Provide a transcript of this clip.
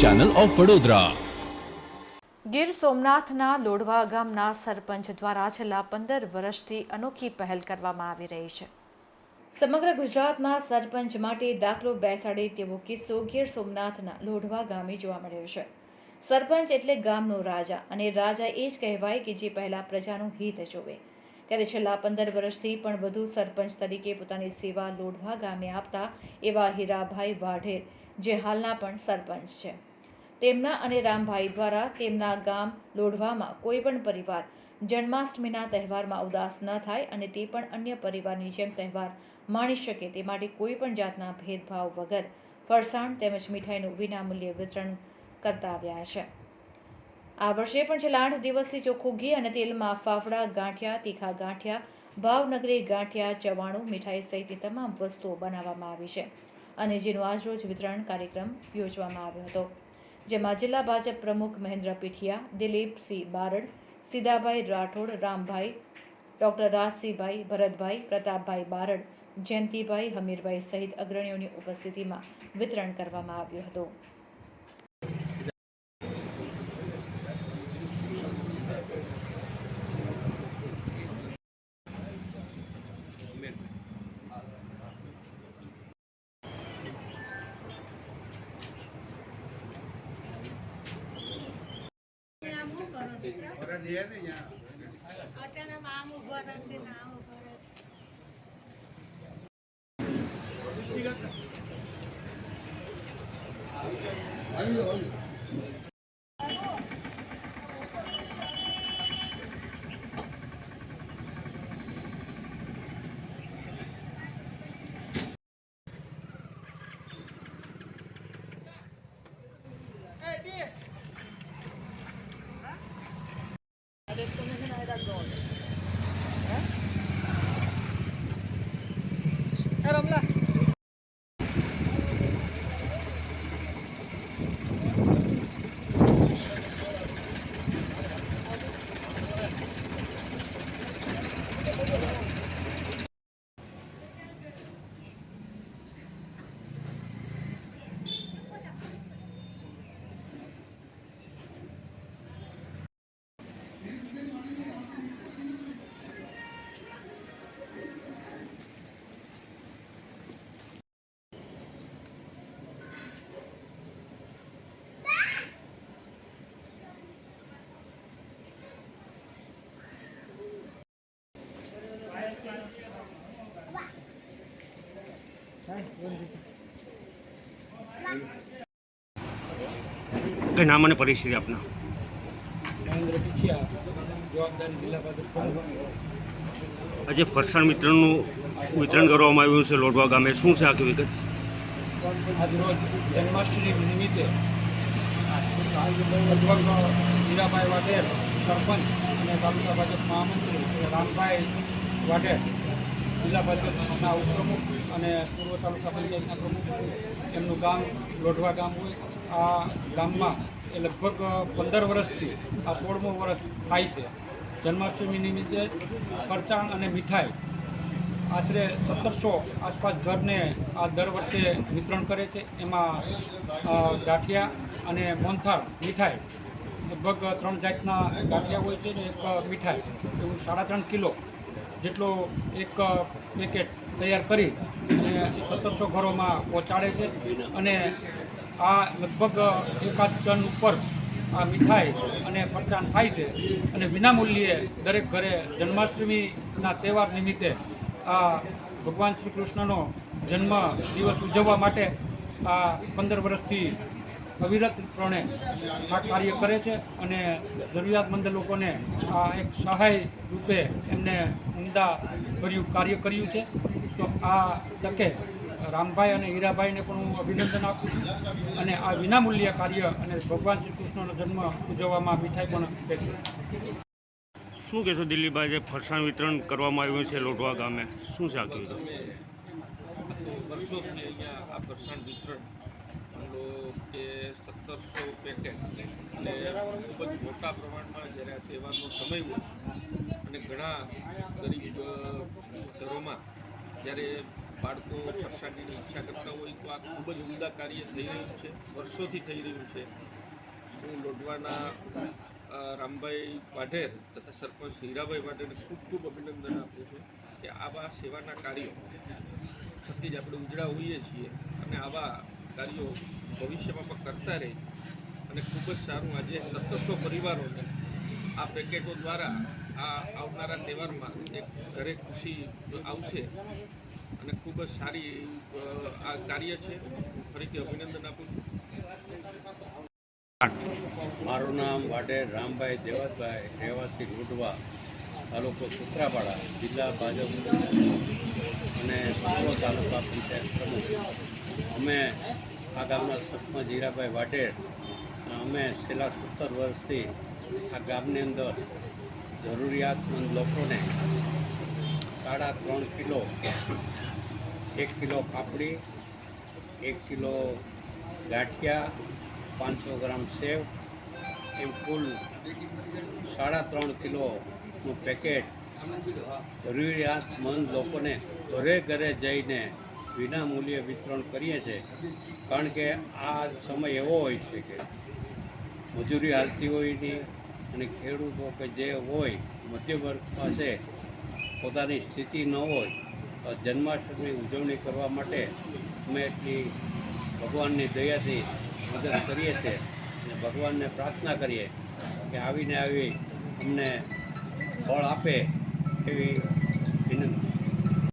Channel of Vadodara Gir સોમનાથના લોઢવા ગામના સરપંચ દ્વારા છેલ્લા પંદર વર્ષથી અનોખી પહેલ કરવામાં આવી રહી છે. સમગ્ર ગુજરાતમાં સરપંચ માટે દાખલો બેસાડે તેવો કિસ્સો ગીર સોમનાથના લોઢવા ગામે જોવા મળ્યો છે. સરપંચ એટલે ગામનો રાજા અને રાજા એ જ કહેવાય કે જે પહેલાં પ્રજાનું હિત જોવે. ત્યારે છેલ્લા પંદર વર્ષથી પણ વધુ સરપંચ તરીકે પોતાની સેવા લોઢવા ગામે આપતા એવા હીરાભાઈ વાઢેર, જે હાલના પણ સરપંચ છે. તેમના અને રામભાઈ દ્વારા તેમના ગામ લોઢવામાં કોઈ પણ પરિવાર જન્માષ્ટમીના તહેવારમાં ઉદાસ ન થાય અને તે પણ અન્ય પરિવારની જેમ તહેવાર માણી શકે તે માટે કોઈ પણ જાતના ભેદભાવ વગર ફરસાણ તેમજ મીઠાઈનું વિનામૂલ્યે વિતરણ કરતા આવ્યા છે. આ વર્ષે પણ છેલ્લા આઠ દિવસથી ચોખ્ખું ઘી અને તેલમાં ફાફડા, ગાંઠિયા, તીખા ગાંઠિયા, ભાવનગરી ગાંઠિયા, ચવાણું, મીઠાઈ સહિતની તમામ વસ્તુઓ બનાવવામાં આવી છે અને જેનું આજરોજ વિતરણ કાર્યક્રમ યોજવામાં આવ્યો હતો. જેમાં જિલ્લા ભાજપ પ્રમુખ મહેન્દ્ર પીઠિયા દિલીપસિંહ બારડ સીધાભાઈ રાઠોડ, રામભાઈ, ડૉક્ટર રાજસિંહભાઈ ભરતભાઈ, પ્રતાપભાઈ બારડ, જયંતિભાઈ હમીરભાઈ સહિત અગ્રણીઓની ઉપસ્થિતિમાં વિતરણ કરવામાં આવ્યું હતું. આમ ઊભા રાખે ને આમ ઊભા રાખે. કે નામ અને પરિસ્થિતિ આપના મહેન્દ્ર પીઠિયા નામ અને પરિસ્થિતિ આપના? આજે ફરસાણ મિત્રનું વિતરણ કરવામાં આવ્યું છે લોઢવા ગામે. શું છે આખી વિગત? જન્માષ્ટમી નિમિત્તે સરપંચ અને રામભાઈ વાઢેર જિલ્લા ભાજપના ઉપપ્રમુખ અને પૂર્વ તાલુકા પંચાયતના પ્રમુખ એમનું ગામ લોઢવા ગામ હોય, આ ગામમાં એ લગભગ પંદર વર્ષથી આ સોળમું વર્ષ થાય છે. જન્માષ્ટમી નિમિત્તે ફરસાણ અને મીઠાઈ આશરે સત્તરસો આસપાસ ઘરને આ દર વર્ષે વિતરણ કરે છે. એમાં ગાંઠિયા અને મોહનથાળ, મીઠાઈ લગભગ ત્રણ જાતના ગાંઠિયા હોય છે ને એક મીઠાઈ, એવું સાડા ત્રણ કિલો જેટલો એક પેકેટ તૈયાર કરી અને સત્તરસો ઘરોમાં પહોંચાડે છે અને આ લગભગ એકાદ ટન ઉપર આ મીઠાઈ અને ફરસાણ થાય છે અને વિનામૂલ્યે દરેક ઘરે જન્માષ્ટમીના તહેવાર નિમિત્તે આ ભગવાન શ્રી કૃષ્ણનો જન્મ દિવસ ઉજવવા માટે આ પંદર વર્ષથી અવિરતપણે આ કાર્ય કરે છે અને જરૂરિયાતમંદ લોકોને આ એક સહાય રૂપે એમને ઉમદા ભર્યું કાર્ય કર્યું છે. તો આ તકે રામભાઈ અને હીરાભાઈને પણ હું અભિનંદન આપું છું અને આ વિનામૂલ્ય કાર્ય અને ભગવાન શ્રી કૃષ્ણનો જન્મ ઉજવવામાં મીઠાઈ પણ આપે છે. શું કહેશો દિલ્હીભાઈ જે ફરસાણ વિતરણ કરવામાં આવ્યું છે લોઢવા ગામે? શું છે આ વર્ષોથી અહીંયા આ ફરસાણ વિતરણ સત્તરસો પેકેટ અને ખૂબ જ મોટા પ્રમાણમાં જ્યારે આ તહેવારનો સમય હોય અને ઘણા ગરીબ ઘરોમાં જ્યારે બાળકો પ્રસાદીની ઈચ્છા કરતા હોય તો આ ખૂબ જ ઉમદા કાર્ય થઈ રહ્યું છે, વર્ષોથી થઈ રહ્યું છે. હું લોઢવાના રામભાઈ વાઢેર તથા સરપંચ હીરાભાઈ વાઢેરને ખૂબ ખૂબ અભિનંદન આપું છું કે આવા સેવાના કાર્યો થકી જ આપણે ઉજળા હોઈએ છીએ અને આવા કાર્યો ભવિષ્યમાં પણ કરતા રહે. અને ખૂબ જ સારું આજે સત્તરસો પરિવારોને આ પેકેટો દ્વારા આ આવનારા તહેવારમાં એક ઘરે ખુશી આવશે. અને ખૂબ જ સારી આ કાર્ય છે. ફરીથી અભિનંદન આપું છું. મારું નામ વાઢેર રામભાઈ દેવતભાઈ, રહેવાસી લુડવા તાલુકો સુત્રાપાડા જિલ્લા ભાજપ. અને તાલુકા પંચાયત પ્રમુખ. અમે આ ગામના સરપંચ હીરાભાઈ વાઢેર. અમે છેલ્લા સત્તર વર્ષથી આ ગામની અંદર જરૂરિયાતમંદ લોકોને સાડા ત્રણ કિલો એક કિલો પાપડી એક કિલો ગાંઠિયા પાંચસો ગ્રામ સેવ એમ કુલ સાડા ત્રણ કિલોનું પેકેટ જરૂરિયાતમંદ લોકોને ઘરે ઘરે જઈને વિના મૂલ્યે વિતરણ કરીએ છીએ કારણ કે આ સમય એવો હોય છે કે મજૂરી હાલતી હોય નહીં અને ખેડૂતો કે જે હોય મધ્યવર્ગ પાસે પોતાની સ્થિતિ ન હોય, તો જન્માષ્ટમી ઉજવણી કરવા માટે અમે એટલી ભગવાનની દયાથી મદદ કરીએ છીએ અને ભગવાનને પ્રાર્થના કરીએ કે આવીને આવી અમને ફળ આપે એવી વિનંતી.